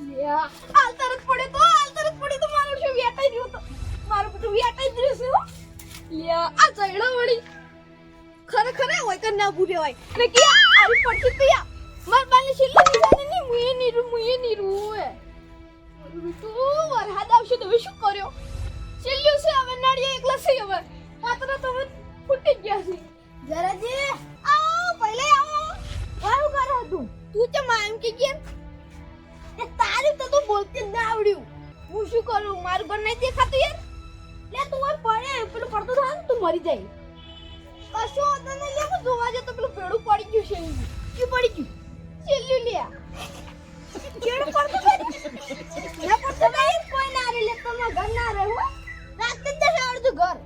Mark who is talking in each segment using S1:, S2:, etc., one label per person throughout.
S1: હાલ તરત પડે તો હાલ તરત પડે તો મારું શું વેટાઈ રહ્યું તો મારું બધું વેટાઈ રહ્યું છે હો. યા, આ ચૈડા વળી. ખરેખર હોય કે ના ભૂલ્યો હોય. ને કે આરી પડતી તો યા માર બાને છેલ્લી નિશાની ની મુએ નીરું મુએ નીરું હે. તું આવશે તો શું કર્યો? છેલ્લું છે હવે નાળિયા એકલા છે હવે. પાતરા તો ફૂટી ગયા છે. જરાજી આવો પહેલે આવો. વારું કરા તું તું ચમ એમ કે કેમ એ તો તું બોલતી જ ના આવડ્યું. હું શું કરું? મારું ઘર નહીં દેખાતું યાર? લે, તું આ પડે. પેલું પડતું થાય ને, તું મરી જાય. કશું હતું નહીં, લે, હું જોવા જતો પેલું ભેડું પડી ગયું છે શું પડી ગયું? છેલ્લું લે. કેળું પડતું થાય ના? પડતું થાય કોઈ ના રે લે તમે ઘર ના રહે, હો. રાતે જ જશે અડધું ઘર.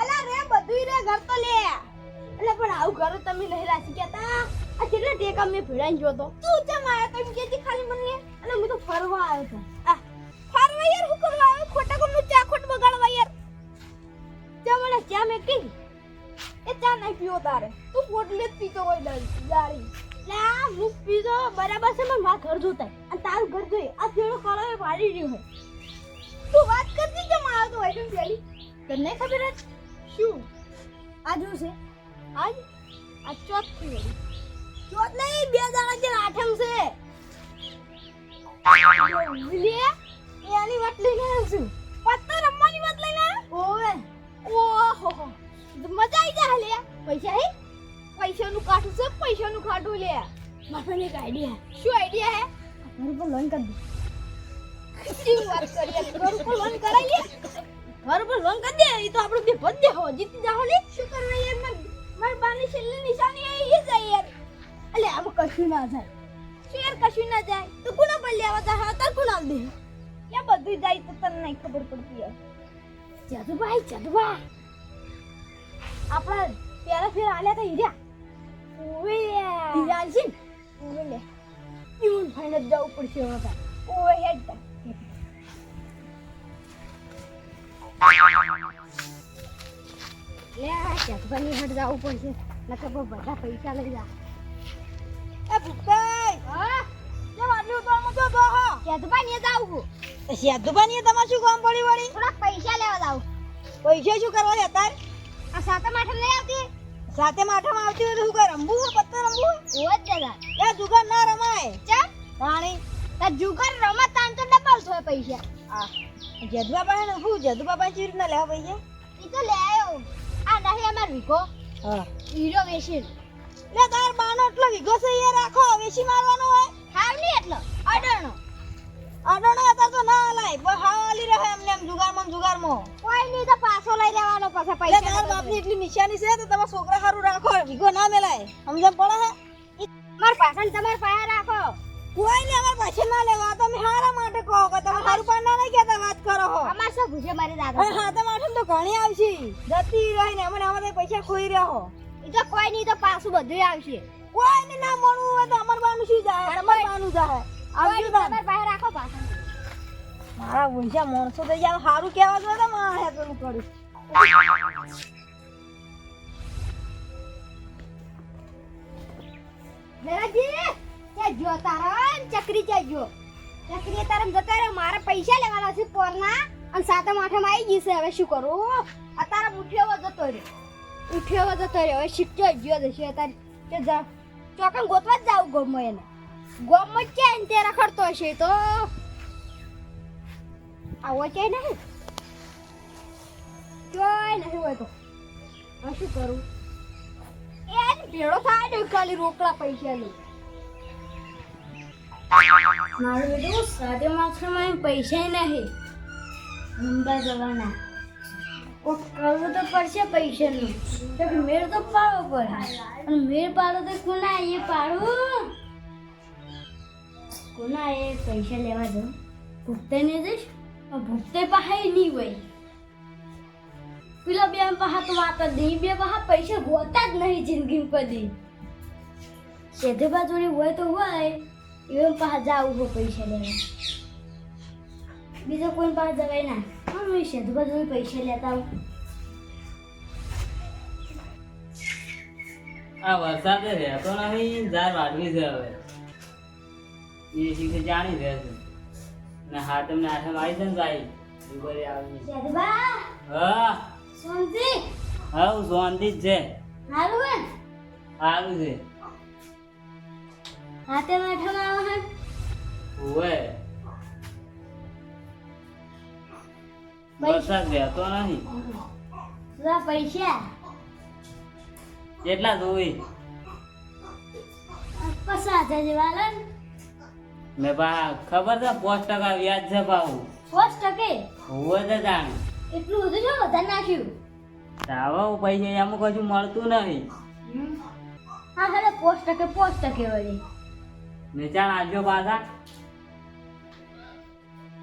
S1: અલા, રે, બધુંય રે, ઘર તો લે. એટલે પણ આવું ઘર તમે નહીં રાખી કેતા. આ કેટલા ટેકા મેં ભેળાઈ ગયો તો? તું ચમ આયો તો? એમ કહેતી ખાલી મને અને હું તો ફરવા આવ્યો તો. આ, ફરવા યાર, હું કરવા આવ્યો ખોટા કોનું ચાખોટ બગાડવા યાર. ચા મને ચા મેં કી એ ચા નહીં પીવો તારે. તું પોટલે જ પીતો હોય દાડી લા હું પીતો. બરાબર છે, પણ મારા ઘર જોતા અને તારું ઘર જોઈએ. આ તેડો કરો એ વાળી રહ્યો હોય. તું વાત કરતી કેમ આવ્યો તો આઈટમ પેલી? તને ખબર જ? શું? આ શું છે? આજ? આ ચોથથી ચોથ નહીં, બે દાડા જે આઠમ છે. લે એની વાત લઈને આવ્યો છું પત્તા રમવાની વાત લઈને ઓવે. ઓહો મજા આવી જાય લે. પૈસા હે? પૈસાનું કાઠું છે, પૈસાનું ખાટું લે. મારા એક આઈડિયા શું આઈડિયા હે? ઘર પર લોન કરી દે. શું વાત કરી યાર? ઘર ઉપર લોન કરાઈ લે ઘર ઉપર લોન કરી દે? એ તો આપણું બે ભજ દે હો. જીતી જાહો લે શું કરવા યાર? માર મારી બાની છેલ્લી નિશાની આવી જાય યાર. એટલે આમાં કશું ના જાય શેર કશું ના જાય. તો કોના પર લેવા જાય તાર કોના દે? યા બધું જાય તો તને નહીં ખબર પડતી જાદુભાઈ જાદુભા આપણા પેલા ફેર આલ્યા તા હીરા? ઓવે હીરા છે ઓવે લે. યુન ફાઈનલ જવું પડશે હવે. ઓવે હેડ તા. લે જાદુભાઈ હેડ જવું પડશે. નકર બધા પૈસા લઈ જા. એ હા કેમ આટલું તો આમ તો હો જાદુભાઈ ને જાવું
S2: સેતુભાઈ તમારે શું કામ પડી વળી
S1: થોડા પૈસા લેવા જાવ
S2: પૈસા શું કરવા જતા
S1: આ સાતમ આઠમ નહીં આવતી
S2: સાથે માઠામાં આવતી હોય તો શું રમવું હોય પત્તા રમવું
S1: ઓજ દાદા
S2: હોય એ જુગાર ના રમાય
S1: ચા
S2: રાણી
S1: તા જુગાર રમત તાન તો ડબલ થાય પૈસા
S2: આ જદુબા પાસે ને શું પાસે રીતના લેવા પૈસા
S1: ઈ તો લે આવ્યો આ નહીં અમાર વિકો
S2: હા.
S1: હીરો વેચી
S2: લે તાર બાનો એટલો વીઘો છે એ રાખો વેચી મારવાનો હોય.
S1: હાવ નહીં એટલો અડણો.
S2: અડણો હતા તો ના લાય પણ હા હાલી રહે એમને એમ જુગારમાં ને જુગારમાં.
S1: કોઈ નહીં તો પાછો લઈ લેવાનો પછી
S2: પૈસા
S1: પૈસા
S2: તાર બાપની એટલી નિશાની છે તો તમારા છોકરા સારું રાખો વીઘો ના મેલાય. સમજણ પડે હે?
S1: માર પાછળ તમાર પાયા રાખો.
S2: કોઈ ને અમાર પાછળ ના લેવા. તો તમે હારા માટે કહો કે તમે સારું પણ નહીં કહેતા વાત કરો હો.
S1: અમાર શું ભૂજે મારી દાદા
S2: હાથે માથે તો ઘણી આવશે. જતી રહીને અમને અમારે પૈસા ખોઈ રહ્યા
S1: તો કોઈ નહીં તો પાછું બધું આવશે.
S2: કોઈને ના મળવું હોય તો અમર બાનું શું જાય? અમર બાનું જાય. આવજો તાન.
S1: પાસે રાખો પાછું.
S2: મારા ઊંચા માણસો તો યાર સારું કહેવા જોઈએ તો મારે પેલું કર્યું
S1: મેરાજી ત્યાં જો તારા ચકરી ત્યાં જો. ચકરી તારા જતા મારા પૈસા લેવાના છે પોરના અને સાતમ આઠમ આવી ગઈ છે હવે શું કરું? અત્યારે ઉઠ્યો જતો રહ્યો ઉઠ્યો જતો રહ્યો હવે શીખજો ગયો જશે તારે તે જા. ચોકન ગોતવા જ જાવ ગોમો એને. ગોમો જ છે ને તે રખડતો હશે તો. આવો છે નહીં. જોઈ નહીં હોય તો. હવે શું કરું? એ ભેળો થાય ને ખાલી રોકડા પૈસા લઉં મારું બેટું સાદે માથામાં પૈસા નહીં. મુંબઈ જવાના. કોક કરવું તો પડશે પૈસાનું. તો મેળ તો પાડવો પડે. અને મેળ પાડો તો કોના એ પાડવું? કોના એ પૈસા લેવા દો ભૂખતે ને જઈશ? ભૂખતે પાસે નહીં હોય. પેલા બે પાહા તો વાત જ નહીં. બે પાહા પૈસા હોતા જ નહીં જિંદગી કદી સેધે બાજુની હોય તો હોય. એવા પાસે જાવું પૈસા લેવા. બીજો કોઈ પાસે જવાય ના. હા હું સેધે બાજુ પૈસા લેતા આવું
S3: આ વરસાદ રહેતો નથી જાર વાટવી છે હવે. એ શીખે જાણી રહે છે. ને હા તમને આવી જાય ને ભાઈ દુબરે આવી. હા.
S2: શાંતિ.
S3: હા શાંતિ જ છે.
S2: હારું બેન
S3: સારું છે.
S2: હાથે માઠમ આવે છે
S3: ઓવે વરસાદ રહેતો નહીં.
S2: સુધા પૈસા.
S3: કેટલા જોઈ
S2: પચાસ હજાર વાલન
S3: મે બા ખબર છે પાંચ ટકા વ્યાજ છે ભાવ?
S2: પોસ્ટ ટકે?
S3: હોવે તો જાણ
S2: એટલું બધું જો વધારે નાખ્યું.
S3: આવા પૈસા એમ કશું મળતું નહીં.
S2: હા હા પોસ્ટ ટકે પોસ્ટ ટકે વળી.
S3: ને ચાણ આવજો પાછા.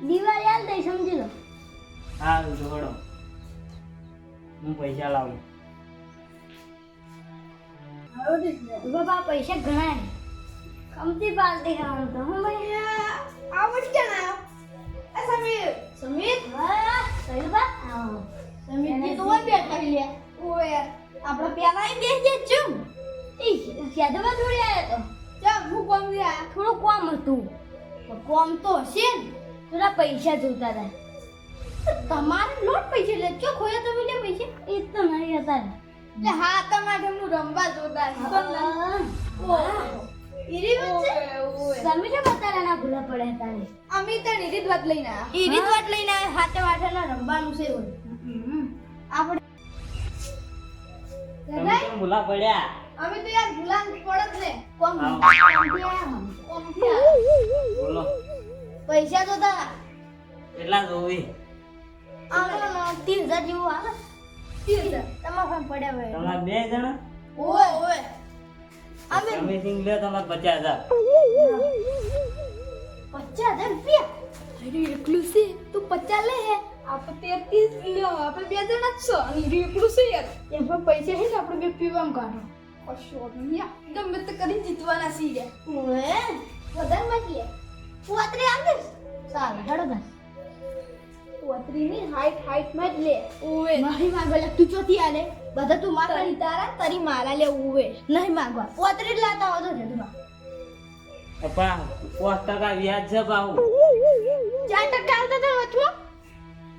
S2: દિવાળી આલ દઈ સમજી લો.
S3: સારું જોડો. હું પૈસા લાવું.
S2: બાબા પૈસા ઘણા કમતી પાલતી ખાવાનું તો હું ભાઈ?
S1: આવડ ક્યાં આવ્યો સમીર. સમીર?
S2: હા સહી બા. સમીર
S1: સમીર તો બે કરી લે ઓય આપણે પેલા એ બેસ જે છું
S2: ઈ સેદવા જોડી આયો તો.
S1: ચા હું કોમ ગયા
S2: થોડું કોમ હતું.
S1: કોમ તો હશે ને
S2: થોડા પૈસા જોતા હતા
S1: તમારે લોટ પૈસા લે. ચો ખોયા તમે લે પૈસા.
S2: એ તો નહીં હતા
S1: એટલે હા તમારે હું રમવા જોતા
S2: હા.
S1: ઈરી વચ્ચે
S2: તમે જે બતાવ્યા ભૂલા પડે હતા ને.
S1: અમે તો ઈરીત વાત લઈને આયા. ઈરીત વાત લઈને આયા. હાથે વાઠે રમવાનું છે આપણે
S3: ભૂલા પડ્યા.
S1: અમે તો યાર ભૂલાન પડત ને. કોમ.
S3: બોલો.
S1: પૈસા તો તા.
S3: કેટલા જોવી?
S1: આમાં ત્રીસ હજાર જેવું આવે ત્રીસ હજાર
S2: તમારા પડ્યા હોય.
S3: તમારા બે જણા?
S1: ઓય ઓય અમે
S3: તમે લે તમારે પચાસ હજાર.
S1: પચાસ હજાર રૂપિયા? અરે એકલું છે? તું પચાસ લે હે? આપણે તેર ત્રીસ લ્યો આપણે બે જણા જ છો. અને ઈરી એકલું છે યાર. એ પણ પૈસા હે ને આપણે બે પીવામાં કાઢો. કશો નહીં ગમે તે કરી જીતવાના છીએ. ઓય વધારે બાકી લે. પોતરી
S2: ચાલ હેડો બસ.
S1: પોતરી હાઈટ હાઈટમાં જ લે. ઓય નહીં માંગવા લે તું ચોથી આલે. બધા તું માર તારી તારા તરી મારા લે ઓય નહીં માંગવા. પોતરી લાતા હો તો જદુબા
S3: અપા પાંચ ટકા વ્યાજ છે બાહુ
S1: ચાર ટકા આવતા
S3: તો વચવો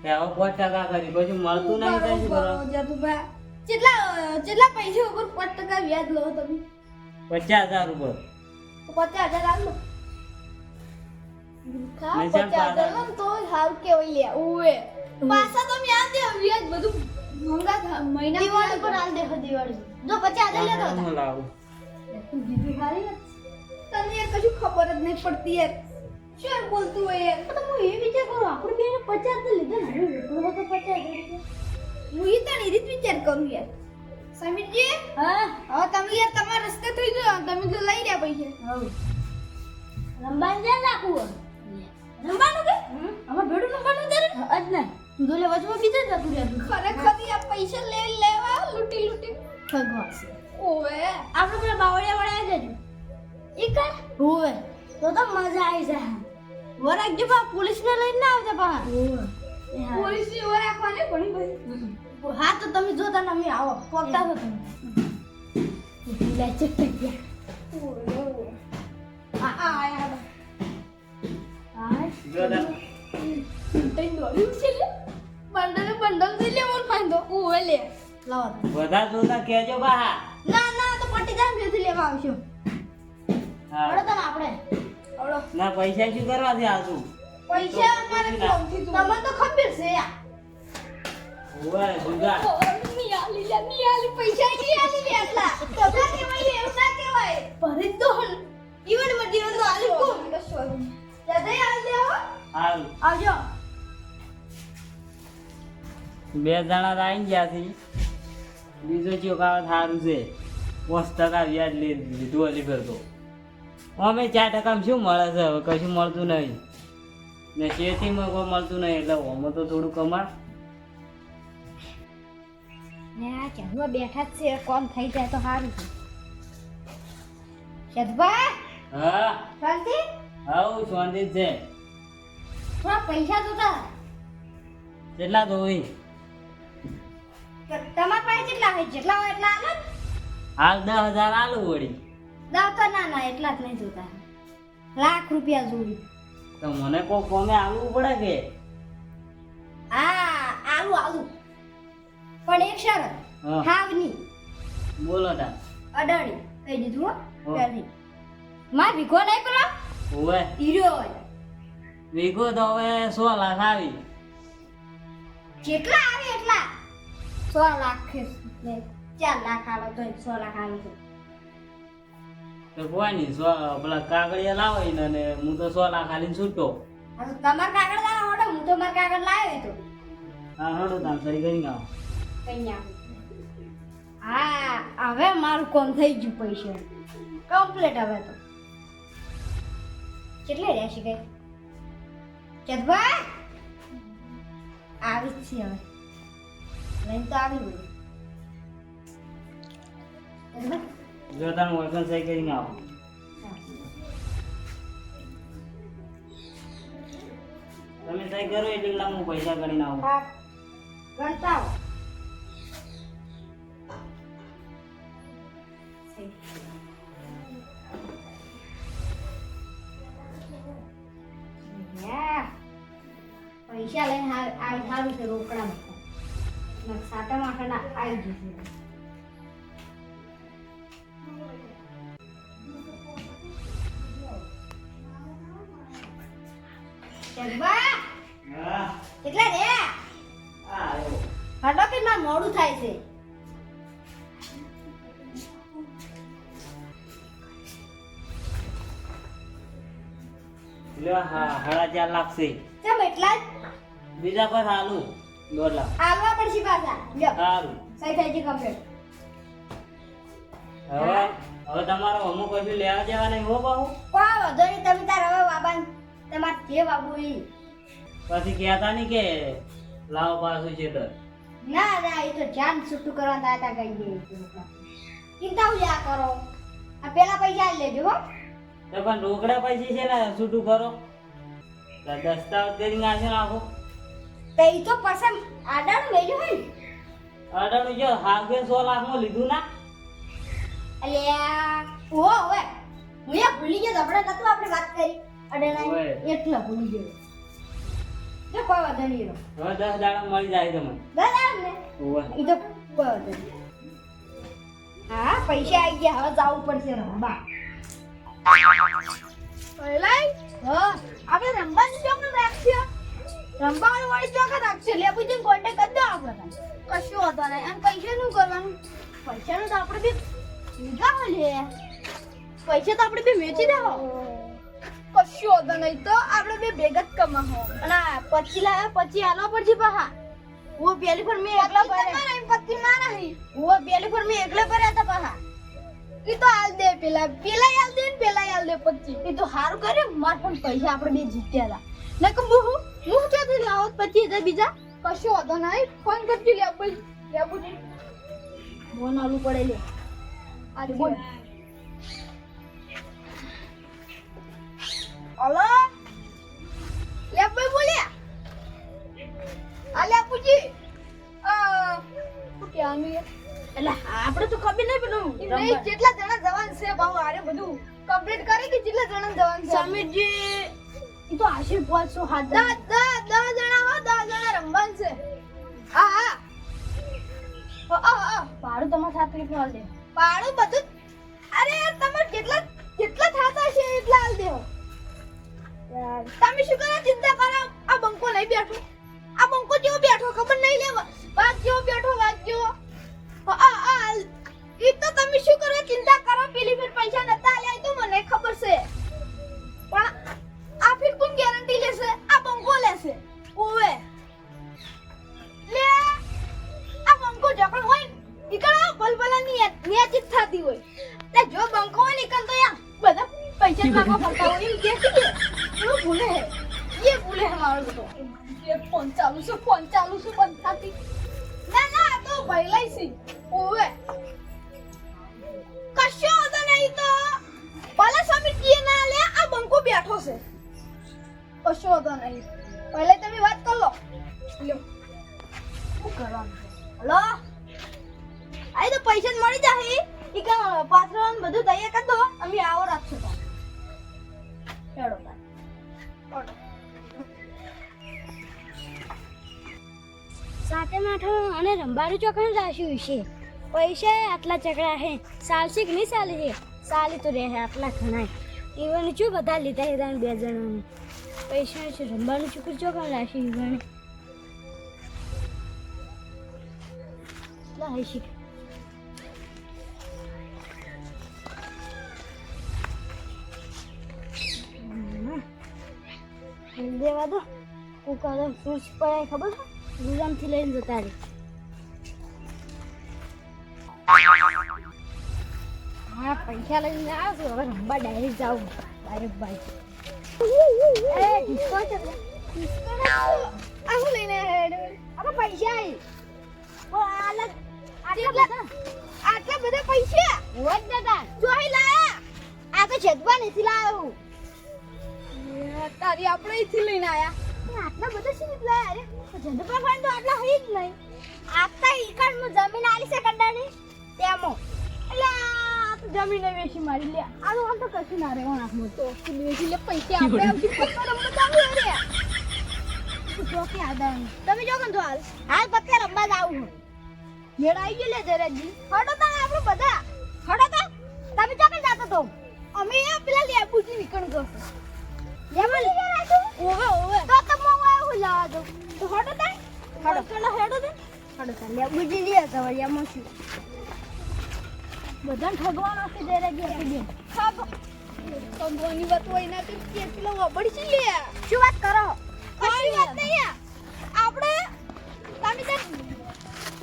S3: હવે પાંચ કરી પછી મળતું નહીં તો શું કરો?
S1: જાદુભા કેટલા કેટલા પૈસા ઉપર પાંચ ટકા વ્યાજ લો તમે.
S3: પચાસ હજાર ઉપર.
S1: તો પચાસ હજાર આલો ખા
S3: નહીં
S1: પચાસ હજાર લો ને તો સારું લે ઓએ પાછા તમે આ દે વ્યાજ બધું મોંઘા મહિના દિવાળી પર આલ દે દિવાળી. જો પચાસ હજાર લેતો હતા.
S3: લાવ. લાવું
S1: તું જીતું હારી તને યાર કશું ખબર જ નહીં પડતી યાર. શું બોલતું હોય યાર?
S2: તો હું એ વિચાર કરું આપણે બેને પચાસ તો લીધા ને એકલો તો પચાસ હજાર
S1: હું એ તને રીત વિચાર કરું યાર. સમીરજી?
S2: હા.
S1: હવે તમે યાર તમારા રસ્તે થઈ ગયો તમે તો લઈ રહ્યા પૈસા.
S2: હા રમવાનું જ્યાં રાખવું વચમાં બીજે જતું રહેતું
S1: ખરેખર આ પૈસા લે લેવા લૂટી લૂટી.
S2: ભગવાન.
S1: ઓવે.
S2: આપણે પેલા બાવળિયા વાળા જજો. એ કર. ઓવે. તો તો મજા આવી જાય.
S1: વરાગજો બા પોલીસ ને લઈને ના આવતા પા
S2: હોવે
S1: પોલીસની ઓર રાખવાને ઘણી બધી હા તો તમે જોતા ને અમે આવો. પગતા છો તમે.
S2: લે ચેક ગયા.
S1: આ આ આ
S2: આ.
S3: જો
S1: બંડલ બંડલથી લેવાનું ફાંદો ઓવે લે.
S2: લાવો.
S3: વધારે જોતા કહેજો બા
S1: ના ના તો પટી જાય ને લેવા આવશું
S3: હા.
S2: તને આપણે.
S1: આવડો.
S3: ના પૈસા શું કરવા છે આવતું?
S1: પૈસા અમારે કોમથી તમને તો ખબર છે યાર
S3: ઓવે જુદા
S1: ની આલી લે ની પૈસા આલી લે તો ના કહેવાય એવું ના કહેવાય. ભરી દો ઈવનમાં જીવન તો આલી કો જદે
S3: હાલ
S1: આવજો.
S3: બે જણા આવી ગયા છે. બીજો ચોખાવત સારું છે. પાંચ ટકા વ્યાજ લીધું હજી કરતો અમે ચાર ટકામાં શું મળે છે? હવે કશું મળતું નહીં. ને શેતીમાં કોઈ મળતું નહીં એટલે અમે તો થોડું કમા
S2: ને આ બેઠા જ છે કોમ થઈ જાય તો સારું છે.
S3: હા?
S2: શાંતિ?
S3: શાંતિ છે.
S2: થોડા પૈસા જોતા.
S3: કેટલા હોય?
S2: તમારા પાસે કેટલા હોય જેટલા હોય એટલા આલો
S3: હાલ દસ હજાર આલુ વળી.
S2: દસ તો ના ના એટલા જ નહીં જોતા. લાખ રૂપિયા જોઈ
S3: તો મને કો કોમે આવવું પડે કે?
S2: હા આલુ આલુ. પણ એક શરત હાવની.
S3: બોલો તા.
S2: અડાણી કહી દીધું હો
S3: હો.
S2: પહેલી. માં ભીખો નહીં પેલો?
S3: ઓવે
S2: હીરો હોય.
S3: ભીખો તો હવે સો લાખ આવી.
S2: જેટલા આવે એટલા. સો લાખ ચાર લાખ આલો તો સો લાખ આલો તો
S3: તો કોઈ નહીં સો પેલા કાગળિયા લાવો ને ને હું તો સો લાખ આલીને છૂટો.
S2: તમાર કાગળ લાવો હડો હું તો માર કાગળ લાવ્યો તો
S3: હા હડો તામ સરી કરી આવો.
S2: હા, હવે મારું કોમ થઈ ગયું પૈસા. કમ્પ્લીટ હવે તો. કેટલે રહેશે કઈ? ચતભાઈ આવી જ છે હવે. લઈને તો આવી બધું
S3: જો તારું વર્કન સહી કરીને આવો. તમે સહી કરો એટલે હું પૈસા કરીને આવું.
S2: ગણતા આવો. પૈસા લઈને આવી સારું છે રોકડા સાટા માટાના આવી જશે કેટલા રે હટો કે મારે મોડું થાય છે.
S3: લ્યો હા હળા ચાર લાગશે.
S2: કેમ એટલા જ?
S3: બીજા પર હાલું? દોઢ લાખ.
S2: આવવા પડશે પાછા. લ્યો.
S3: સારું.
S2: સહી થઈ ગઈ કમ્પ્લીટ
S3: હવે હવે તમારો અમુક કશું લેવા નહીં હો બહુ
S2: કોઈ વધો નહીં તમે તાર હવે બાબા તમારે જે બાબુ ઈ.
S3: પછી કહેતા નહીં કે લાવો પાછું છે તો
S2: ના ના એ તો જાન છૂટું કરવા દાતા ગઈ દે ચિંતા ઉજા કરો? આ પેલા પૈસા લેજો હો.
S3: તો પણ રોકડા પૈસા છે ને છૂટું કરો. દસ્તાવેજ કરી નાખે નાખો
S2: તો એ તો પસંદ આડાનું લેજો હે ને.
S3: અડાણું જો હાગે સો લાખમાં લીધું ના.
S2: અલ્યા ઓ હવે હું યા ભૂલી ગયો આપણે નતું આપણે વાત કરી. અડેના. એટલે ભૂલી ગયો. જો કોઈ વાંધો નહીં
S3: હવે દસ દાડા મળી જાય તમને.
S2: બરાબર ને?
S3: ઓવે.
S2: ઈ તો કોઈ વાંધો નહીં. હા પૈસા આવી ગયા હવે જવું પડશે રમવા.
S1: પહેલા
S2: હા
S1: આપણે રમવાની ચોક રાખશે રંભાવાનું વળી ચોખા રાખશે લે પૂછીને કોન્ટેક કરી દો કશું હોતો નહીં. અને પૈસાનું કરવાનું. પૈસાનું તો આપણે બી લીધા લે પૈસા તો આપણે બી વેચી દેવો કશું હોતો નહીં તો આપણે બે ભેગત જ કમાવો અને પછી લાવ્યા પછી આલવા પડશે પાહા. હું પેલી ફર મેં એકલા ભર્યા. પત્તી ના નહીં હું પેલી ફર મેં એકલા ભર્યા હતા પાહા. એ તો આલ દે પેલા પેલા આલ દે ને પેલા આલ દે પછી એ તો હારું કરે માર પણ પૈસા આપણે બે જીત્યા હતા. નકમ હું હું ક્યાંથી લાવો પચીસ હજાર બીજા? કશો હતો નહીં. ફોન કરજો લે ભાઈ લે બોલી. બોન આલું પડે લે અરે બોલ. હલો? લે ભાઈ બોલ્યા આલે પૂછી અ શું કહેવાનું યાર? એટલે આપણે તો ખબર નહીં પેલું નહીં જેટલા જણા જવાન છે ભાવ આરે બધું. કમ્પ્લીટ કરી કે જેટલા જણા જવાન છે? સમીરજી ઈ તો આશી પાંચસો હાથ દા દસ દસ જણા હો દસ જણા રમવાન છે. આ હા. અ. ભાડું તમારે સાત રૂપિયા હાલ દે ભાડું બધું અરે યાર તમારે કેટલા કેટલા થાતા છે એટલા હાલ દેવો યાર, તમે શું કરો? ચિંતા કરો. આ બંકો નહીં બેઠો. આ બંકો જેવો બેઠો ખબર નહીં લેવા વાઘ જેવો બેઠો વાઘ જેવો. આ આ આ એ તો તમે શું કરો? ચિંતા કરો. પેલી ફેર પૈસા નતા આલ્યા તો મને હલો? આઈ તો પૈસા મળી જાહી. ઈ કે પાથરો બધું તૈયાર કર દો. અમે આવો રાખશું તો. ચડો સાતે
S2: માઠો અને રંબાડું ચોકણ રાખ્યું વિશે પૈસા આટલા ચકડા હે. સાલસી કે નહીં સાલી છે સાલી તો રહે આટલા ઘણા ઈવન શું બધા લીધા હતા બે જણાને? પૈસા છે રંબાડું ચૂકર ચોકણ રાખ્યું ઈવને એટલા હશે દેવા દો. કદાચ ફ્રૂટ્સ પડાય ખબર છે? ગુલામથી લઈને જતા રહે. હા પૈસા લઈને આવ્યો છું હવે રમવા ડાયરેક્ટ જાઉં. ડાયરેક્ટ બાઈક એ ડિસ્કો છે.
S1: આ હું લઈને
S2: આપણે પૈસા આવી આટલા બધા
S1: પૈસા?
S2: હોત દાદા.
S1: જોઈ લાયા
S2: આ તો છેદવા નથી લાવ્યો
S1: તારી આપણે અહીંથી લઈને આયા.
S2: આટલા બધા શું નીકળ્યા અરે જંદુપા ફાઈન તો આટલા હોય જ નહીં. આટલા ઈકડમાં જમીન આલી છે કંડાની તેમો.
S1: એટલે જમીન જમીને વેચી મારી લે.
S2: આ તો આમ તો કશું ના રહેવા નાખમાં
S1: તો વેચી લે પૈસા આપણે આવતી પત્તા રમવા જાવું રે.
S2: તો કે આદાની
S1: તમે જો કંધો હાલ.
S2: હાલ પત્તે રમવા જાવું હું.
S1: મેળ આવી ગયો લે જરાજી
S2: હડો તા આપણે બધા. હડો તા. તમે ચોકન જાતો તો?
S1: અમે આ પેલા લેબુજી નીકળ ગયો
S2: લઈ રાખ્યું
S1: ઓવે ઓવે.
S2: તો તો મો વાય હું લાવા દો
S1: તો હડો તા.
S2: હડો.
S1: ચલો હેડો દે.
S2: હડો તા લે લે તો વળિયામાં શું બધાને ઠગવાનો છે જરા આપી દે.
S1: ખાબો. કંગવાની વાત હોય ના કે પેલો વબડી છે લે
S2: શું વાત કરો?
S1: કશી વાત નહીં આપણે તમે તો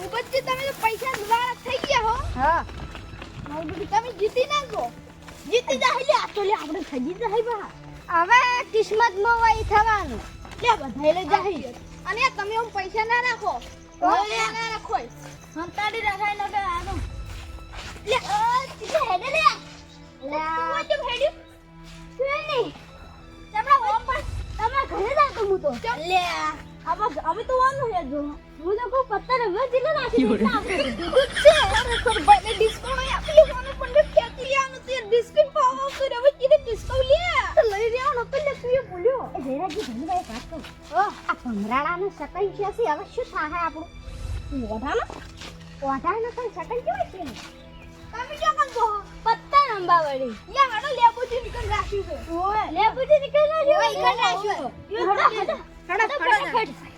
S1: ઉપરથી તમે તો પૈસા વાળા થઈ ગયા હો.
S2: હા.
S1: મારું બધું તમે જીતી નાખો. જીતી જાય લે
S2: તો લે આપણે ખજી જાય બા હવે કિસ્મતમાં વહી થવાનું.
S1: લે બધાય લઈ જાય અને તમે હું પૈસા ના રાખો. ઓલે ના રાખો. સંતાડી રખાય ન કે આનો. લે ઓ તીજે હેડે લે.
S2: લે.
S1: તું હેડ્યું.
S2: શું નહીં
S1: તમે ઓમ પણ
S2: તમારા ઘરે જાતો હું તો.
S1: લે. આમાં અમે તો વાનું હે જો
S2: હું તો કોઈ પત્તા રમવા જેટલો નાખી
S1: છે. અરે સર ડિસ્કાઉન્ટ આપી મને પણ ખેતી લેવાનું તે ડિસ્કાઉન્ટ પાવ આવતો રે હવે કીધે ડિસ્કાઉન્ટ લે? લઈ રહ્યો ને પેલે તું એ
S2: એ જયરાજી ઘણી વાર વાત કરું આ ભમરાડાનું સકન છે સી હવે શું થાય આપણું?
S1: ઓઢાનો
S2: ઓઢાનું કેવાય છે?
S1: તમે
S2: પત્તા રમવા વળી
S1: લે હાડો લેબુજી નીકળ રાખ્યું છે.
S2: ઓય. લે નીકળ ના
S1: ઓય, ઈકણ રાખ્યું.
S2: હડો હડો
S1: હડો, હડો,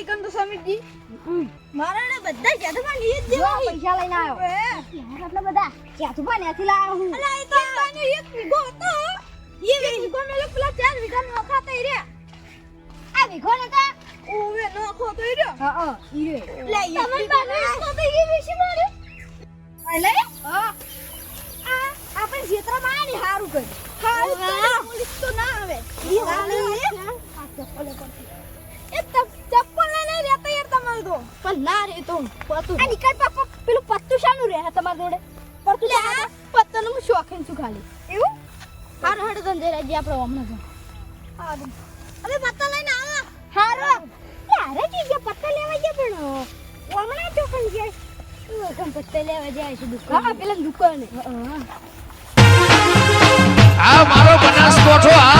S1: તા એકન તો સમીરજી મારા ને બધા જાતમાં લીએ જ
S2: જો
S1: દેવા
S2: પૈસા લઈને આવ્યો. આટલા બધા ક્યાં તું ત્યાંથી લાવ્યો હું?
S1: અલા એ તો પાણી એક વીઘો હતો. એ વીઘો મેલે પેલા ચાર વીઘા નો ખાતા રે.
S2: આ વીઘો ને કા
S1: ઓવે નો ખોતો રે.
S2: હા હા
S1: ઈ
S2: રે.
S1: તમારી
S2: પાસે
S1: બાને તો ઈ વિશે મારે? અલે? હા.
S2: આ આપણ ક્ષેત્રમાં આ હારું કર્યું.
S1: હારું તો પોલીસ તો ના આવે.
S2: ઈ
S1: હારું
S2: પતું આ નીકળ પેલું પત્તું શાનું રહે તમારા જોડે? પત્તું
S1: લે આ પત્તાનું હું શોખીન છું ખાલી.
S2: એવું? હારું હારું ધંધે જરા જે આપણે હમણાં જો
S1: હારું. અરે પત્તા લઈને આવો.
S2: હારું. યારે કી ગયા પત્તા લેવા ગયા પણ હમણાં તું એકમ પત્તા લેવા જાય છે દુકાન.
S1: હા પેલા દુકાને.
S2: હા.
S4: આ મારો બનાસકોઠો આ